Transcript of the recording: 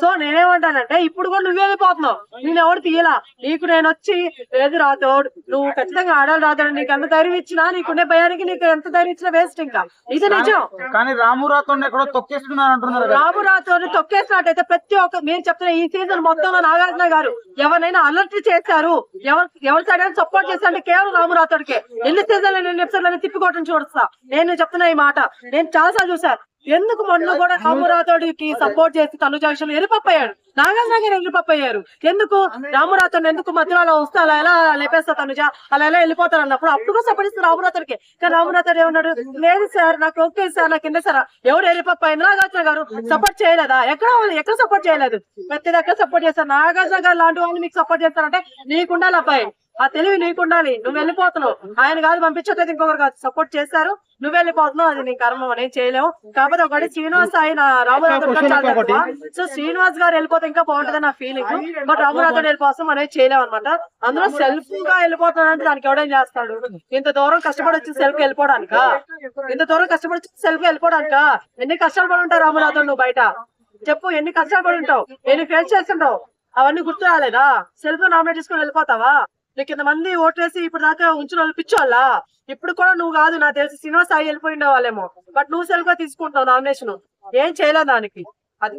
So నేనేమంటానంటే ఇప్పుడు కూడా నువ్వు వెళ్ళిపోతున్నావు నేను ఎవరు తీయలా? నీకు నేను వచ్చి లేదు రాతోడు నువ్వు ఖచ్చితంగా ఆడాలి రాతోడు నీకు ఎంత ధైర్యం ఇచ్చినా నీకుండే భయానికి నీకు ఎంత ధైర్యం ఇచ్చినా వేస్ట్ ఇంకా. ఇది నిజం. కానీ రాము రాతో ఎక్కడో తొక్కేస్తున్నారు అంటున్నారు కదా. రాము రాతోని తొక్కేసినట్టయితే ప్రతి ఒక్క మీరు చెప్తున్న ఈ సీజన్ మొత్తంలో నాగార్జున గారు ఎవరైనా అలర్ట్ చేశారు? ఎవరు ఎవరి సైడ్ అయినా సపోర్ట్ చేశారంటే కేవలం రాము రాతోడికే. ఎన్ని సీజన్లు ఎన్ని ఎపిసోడ్లు తిప్పికోవటం చూడొస్తా నేను చెప్తున్నా ఈ మాట. నేను చాలా సార్లు చూసాను ఎందుకు మొన్న కూడా రాము రాతోడికి సపోర్ట్ చేసి తను జంక్షన్ ఎరిపప్పయ్యాడు. నాగార్జున గారు ఎరిపప్పయ్యారు. ఎందుకు? రాము రాతోడిని ఎందుకు మధ్యలో వస్తే అలా ఎలా లేపేస్తా తనుజ అలా ఎలా వెళ్ళిపోతారు అన్నప్పుడు అప్పుడు కూడా సపోర్ట్ ఇస్తారు రాము రాతోడికి కానీ రాము రాతోడు ఏమన్నాడు? లేదు సార్ నాకు ఓకే సార్ నాకు కింద సార్. ఎవరు ఎరిపప్ప? నాగార్జున గారు సపోర్ట్ చేయలేదా? ఎక్కడ ఎక్కడ సపోర్ట్ చేయలేదు? ప్రతి దగ్గర సపోర్ట్ చేస్తారు. నాగార్జున గారు లాంటి వాళ్ళు మీకు సపోర్ట్ చేస్తారంటే నీకుండాలి అబ్బాయి. ఆ తెలివి నీకుండాలి నువ్వు వెళ్ళిపోతున్నావు. ఆయన కాదు పంపించట్లేదు ఇంకొకరు కాదు. సపోర్ట్ చేశారు. నువ్వు వెళ్ళిపోతున్నావు. అది నీ కర్మ మనం చేయలేము. కాకపోతే ఒకటి శ్రీనివాస్ ఆయన రామరాజు సో శ్రీనివాస్ గారు వెళ్ళిపోతే ఇంకా బాగుంటది నా ఫీలింగ్ బట్ రామరాజు వెళ్ళిపోతాం అనేది చేయలేము అనమాట అందులో సెల్ఫ్గా వెళ్ళిపోతున్నాడంటే దానికి ఎవడేం చేస్తాడు? ఇంత దూరం కష్టపడి వచ్చి సెల్ఫ్ వెళ్ళిపోవడానికా? ఇంత దూరం కష్టపడి వచ్చి సెల్ఫ్ వెళ్ళిపోవడానికా? ఎన్ని కష్టాలు పడి ఉంటావు రామరాజు నువ్వు బయట? చెప్పు ఎన్ని కష్టాలు పడి ఉంటావు? ఎన్ని ఫేస్ చేస్తుంటావు? అవన్నీ గుర్తు రాలేదా? సెల్ఫ్ నామినేట్ చేసుకుని వెళ్ళిపోతావా? నీకు ఇంతమంది ఓట్లేసి ఇప్పుడు దాకా ఉంచిన వాళ్ళు పిచ్చోళ్ళా? ఇప్పుడు కూడా నువ్వు కాదు నాకు తెలిసి సినిమా సాయి వెళ్ళిపోయి వాళ్ళేమో బట్ నువ్వు సెల్ఫ్గా తీసుకుంటావు నామినేషన్. ఏం చేయలేదు దానికి. అది